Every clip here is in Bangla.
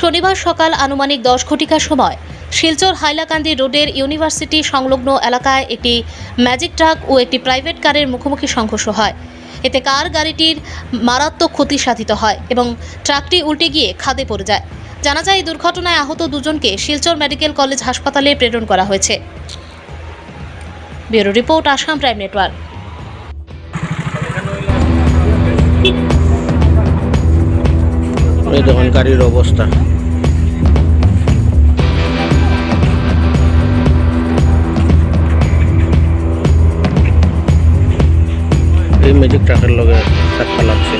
শনিবার সকাল আনুমানিক দশ ঘটিকার সময় শিলচর হাইলাকান্দি রোডের ইউনিভার্সিটি সংলগ্ন এলাকায় একটি ম্যাজিক ট্রাক ও একটি প্রাইভেট কারের মুখোমুখি সংঘর্ষ হয়। এতে কার গাড়িটির মারাত্মক ক্ষতি সাধিত হয় এবং ট্রাকটি উল্টে গিয়ে খাদে পড়ে যায়। জানা যায়, এই দুর্ঘটনায় আহত দুজনকে শিলচর মেডিকেল কলেজ হাসপাতালে প্রেরণ করা হয়েছে। Bureau report Assam prime network. দেখুন অবস্থা। এই ম্যাজিক ট্রাকের লগে ধাক্কা লাগছে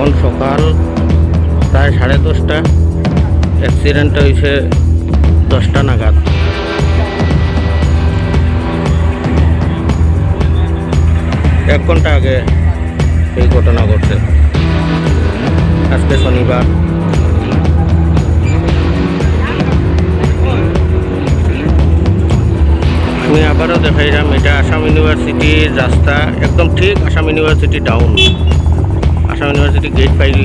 এখন সকাল প্রায় সাড়ে দশটা। অ্যাক্সিডেন্টটা হয়েছে দশটা নাগাদ। এক ঘণ্টা আগে এই ঘটনা ঘটছে। আজকে শনিবার। আমি আবারও দেখাইলাম, এটা আসাম ইউনিভার্সিটির রাস্তা, একদম ঠিক Assam university down Assam university gate পাইলি